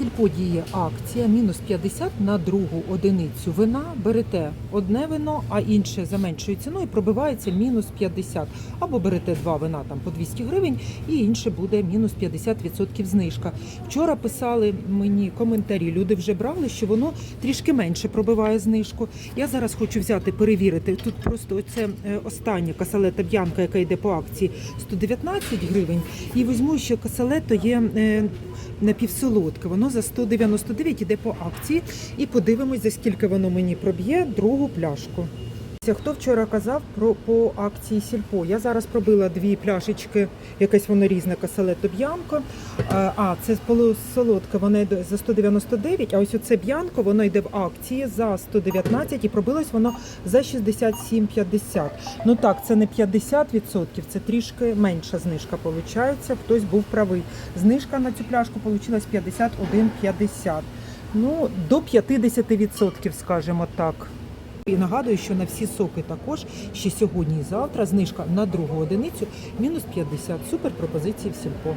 сільпо діє акція мінус 50 на другу одиницю вина. Берете одне вино, а інше за меншою ціною пробивається мінус 50. Або берете два вина там по 200 гривень, і інше буде мінус 50% знижка. Вчора писали мені коментарі. Люди вже брали, що воно трішки менше пробиває знижку. Я зараз хочу взяти перевірити. Тут просто оце е, остання касалета б'янка, яка йде по акції 119 гривень. І візьму ще касалето є е, напівсолодке. Воно за 199 іде по акції. І подивимось, за скільки воно мені проб'є другу пляшку. Хто вчора казав про по акції Сільпо? Я зараз пробила дві пляшечки, якесь воно різне касалето б'янко. А, А, це полусолодке, воно йде за 199, а ось оце б'янко, воно йде в акції за 119 і пробилось воно за 67,50. Ну так, це не 50%, це трішки менша знижка виходить. Хтось був правий. Знижка на цю пляшку вийшла 51,50. Ну, до 50%, скажімо так. І нагадую, що на всі соки також ще сьогодні і завтра знижка на другу одиницю мінус 50. Супер пропозиції в сільпо.